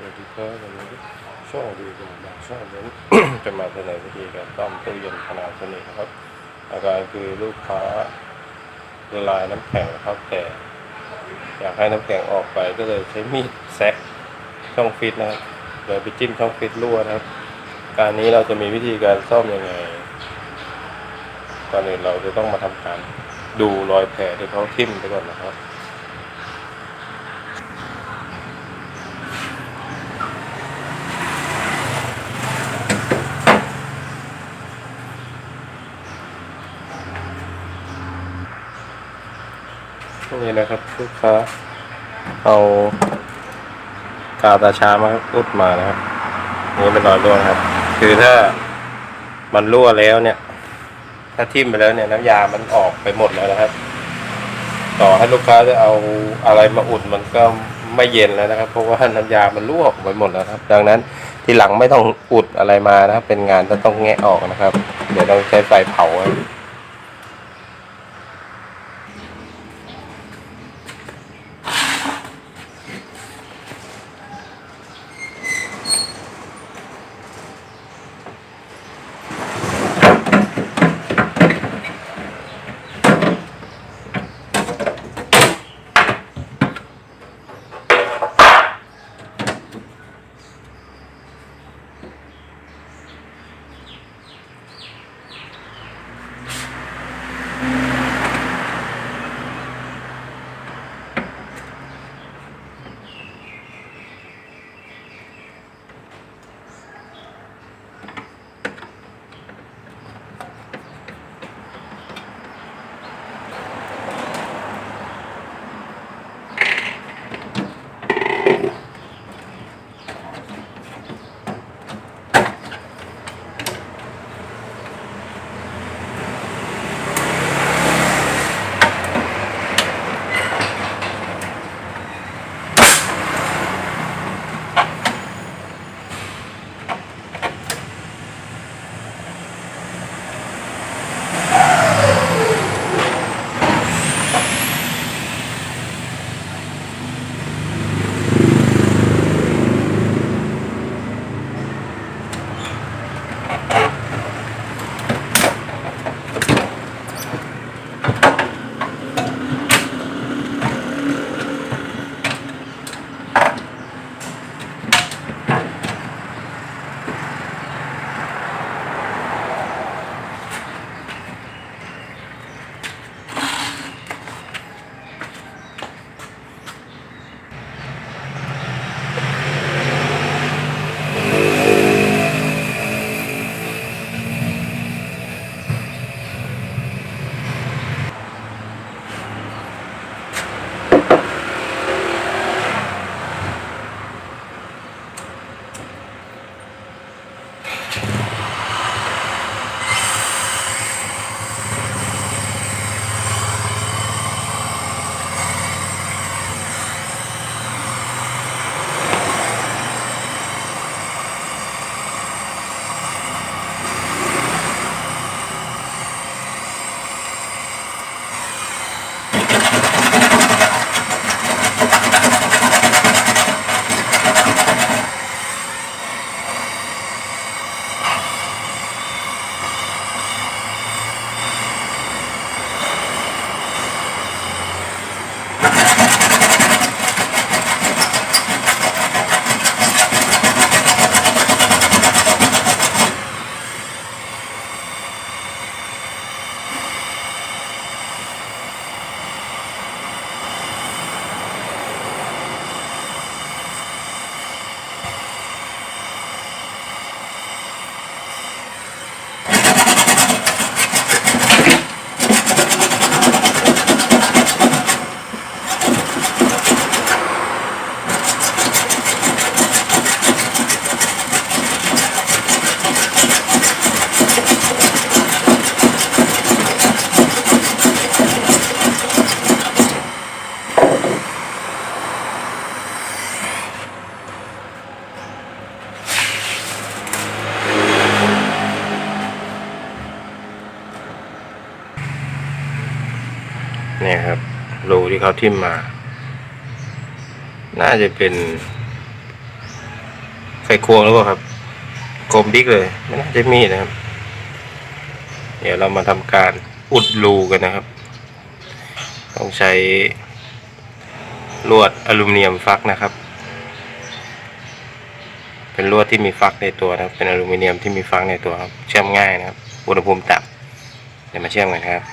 สวัสดีครับวันนี้ช่องดีกว่าบางช่องนั้นจะมาเสนอวิธีการซ่อมตู้เย็นขนาดสนิทนะครับ อาการคือลูกค้าละลายน้ำแข็งนะครับแต่อยากให้น้ำแข็งออกไปก็เลยใช้มีดแซะช่องฟิตนะครับโดยไปจิ้มช่องฟิตรั่วนะครับ การนี้เราจะมีวิธีการซ่อมยังไงก่อนอื่นเราจะต้องมาทำการดูรอยแผลที่เขาทิ่มไปก่อนนะครับ นี่นะครับลูกค้าเอากาวตาช้ามาอุดมานะครับนี่เป็นรอยรั่วครับ คือถ้ามันรั่วแล้วเนี่ย ถ้าทิ่มไปแล้วเนี่ยน้ำยามันออกไปหมดแล้วนะครับ ต่อให้ลูกค้าจะเอาอะไรมาอุดมันก็ไม่เย็นแล้วนะครับ เพราะว่าน้ำยามันรั่วออกไปหมดแล้วครับ ดังนั้นทีหลังไม่ต้องอุดอะไรมานะครับ เป็นงานจะต้องแงะออกนะครับ เดี๋ยวต้องใช้ไฟเผา ที่เขาทิ่มมา น่าจะเป็นไขควงหรือเปล่าครับกลมดิกเลยไม่น่าจะมีนะครับ เดี๋ยวเรามาทำการอุดรูกันนะครับ ต้องใช้ลวดอลูมิเนียมฟักนะครับ เป็นลวดที่มีฟักในตัวนะครับ เป็นอลูมิเนียมที่มีฟักในตัวครับ เชื่อมง่ายนะครับ อุณหภูมิต่ำเดี๋ยวมาเชื่อมกันครับ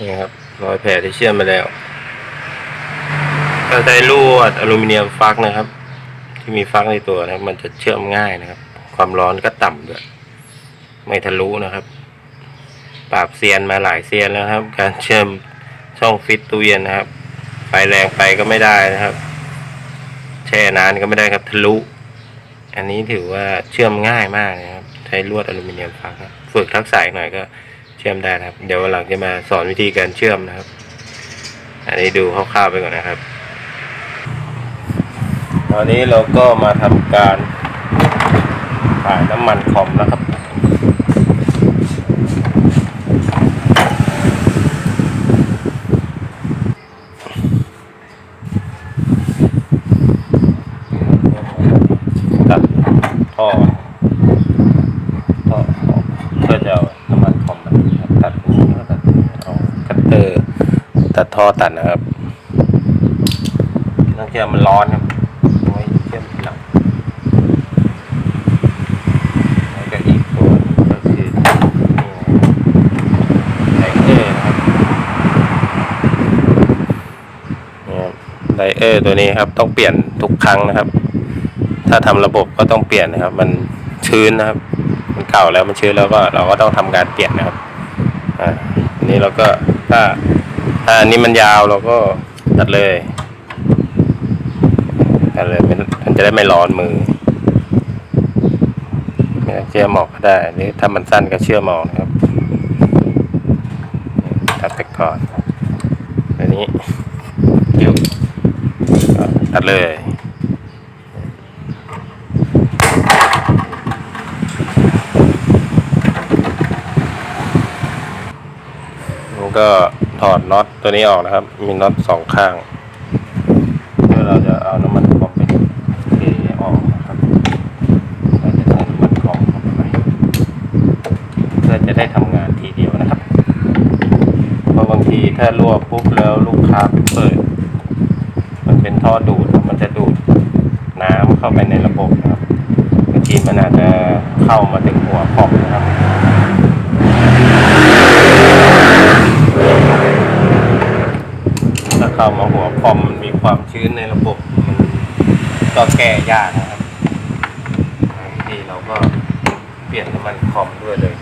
นี่ค รอยแผลที่เชื่อมไปแล้วถ้าใช้ลวดอลูมิเนียมฟักนะครับ ที่มีฟักในตัวนะครับ มันจะเชื่อมง่ายนะครับ ความร้อนก็ต่ำด้วยไม่ทะลุนะครับ ปราบเซียนมาหลายเซียนแล้วครับ การเชื่อมช่องฟิตตู้เย็นนะครับไฟแรงไปก็ไม่ได้นะครับ แช่นานก็ไม่ได้ครับทะลุ อันนี้ถือว่าเชื่อมง่ายมากนะครับ ใช้ลวดอลูมิเนียมฟักฝึกทักษะหน่อยก็ เชื่อมได้นะครับ เดี๋ยววันหลังจะมาสอนวิธีการเชื่อมนะครับ อันนี้ดูคร่าวๆไปก่อนนะครับ ตอนนี้เราก็มาทำการถ่ายน้ำมันคอมนะครับ ตัดท่อท่อออกเพื่อจะเอาน้ำมันคอมมันครับตัดนี้แล้วก็ตัดเอาคัตเตอร์ ตัด ท่อตัดนะครับเนื่องจากมันร้อนครับไว้เชื่อมทีหลังแล้วก็อีกตัวก็คือนี่นะครับไดเออร์นะครับนี่ครับไดเออร์ตัวนี้ครับต้องเปลี่ยนทุกครั้งนะครับ ถ้าทำระบบก็ต้องเปลี่ยนนะครับ มันชื้นนะครับ มันเก่าแล้วมันชื้นแล้วก็เราก็ต้องทำการเปลี่ยนนะครับอ่านนี้เราก็ถ้า ถ้าอันนี้มันยาวเราก็ตัดเลยตัดเลยมันจะได้ไม่ร้อนมือเชื่อมอกก็ได้ หรือถ้ามันสั้นก็เชื่อมอกนะครับ ตัดไปก่อนอันนี้ยุตัดเลยแล้วก็ ถอดน็อตตัวนี้ออกนะครับ มีน็อตสองข้างเพื่อเราจะเอาน้ำมันคอมไปเทออกนะครับเราจะใส่น้ำมันคอมเข้าไปเพื่อจะได้ทำงานทีเดียวนะครับ เพราะบางทีถ้ารั่วปุ๊บแล้วลูกค้าไปเปิด มันเป็นท่อดูด มันจะดูดน้ำเข้าไปในระบบนะครับบางทีมันอาจจะเข้ามาถึงหัวคอมนะครับ ถ้าเข้ามาหัวคอมมันมีความชื้นในระบบมัน ก็แก้ยากนะครับนี่เราก็เปลี่ยนน้ำมันคอมด้วยเลย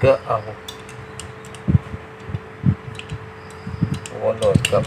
cỡ ông của nồi cấp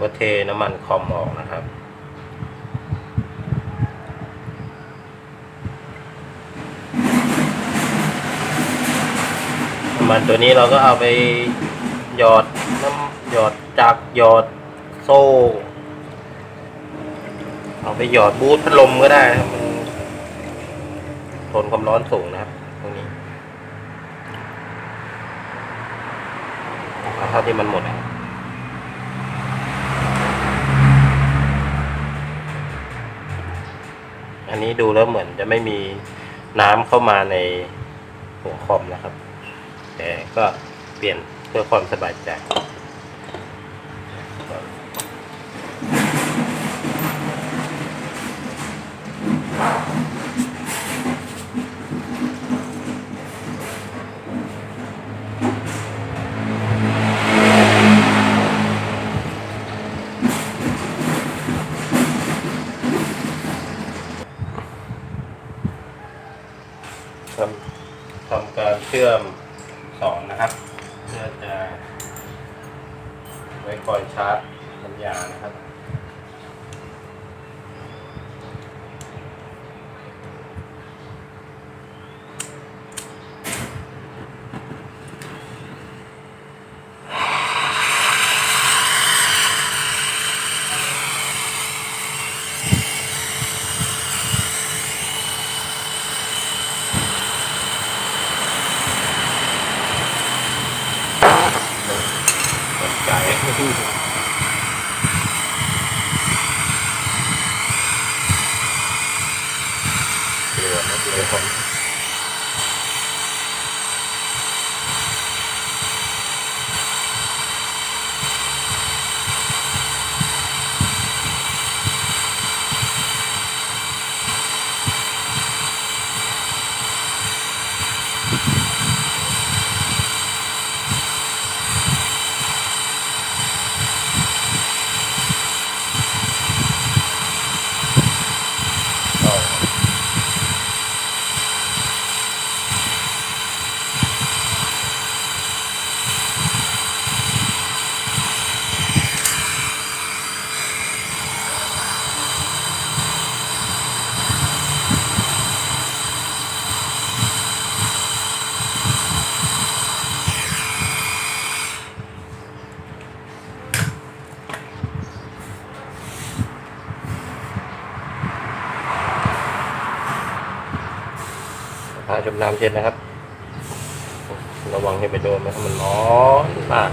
ก็เทน้ำมันคอมออกนะครับ น้ำมันตัวนี้เราก็เอาไปหยอดน้ำหยอดจักหยอดโซ่ เอาไปหยอดบูทพัดลมก็ได้ครับมันทนความร้อนสูงนะครับตรงนี้เอาเท่าที่มันหมดนะ นี้ดูแล้วเหมือนจะไม่มีน้ำเข้ามาในหัวคอมนะครับ แต่ก็เปลี่ยนเพื่อความสบายใจ ชุบน้ำเช็นนะครับ ระวังให้ไปโดนนะครับมันร้อนมาก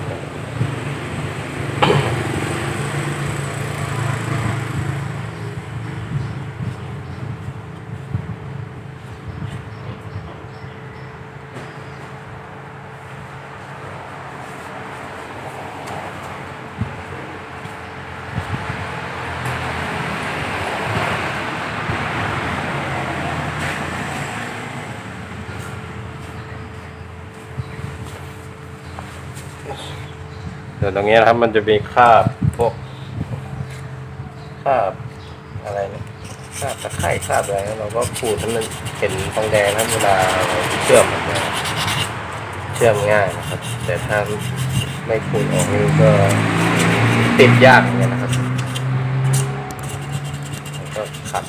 นะเดี๋ยวตรงนี้นะครับมันจะมีคราบพวกคราบอะไรเนี่ยคราบตะไคร่คราบอะไรนะเราก็ขูดให้มันเห็นทองแดงนะเวลาเราเชื่อมมันจะเชื่อมง่ายนะครับ แต่ถ้าไม่ขูดออกนี่ก็ติดยากเหมือนกันนะครับแล้วก็ขัด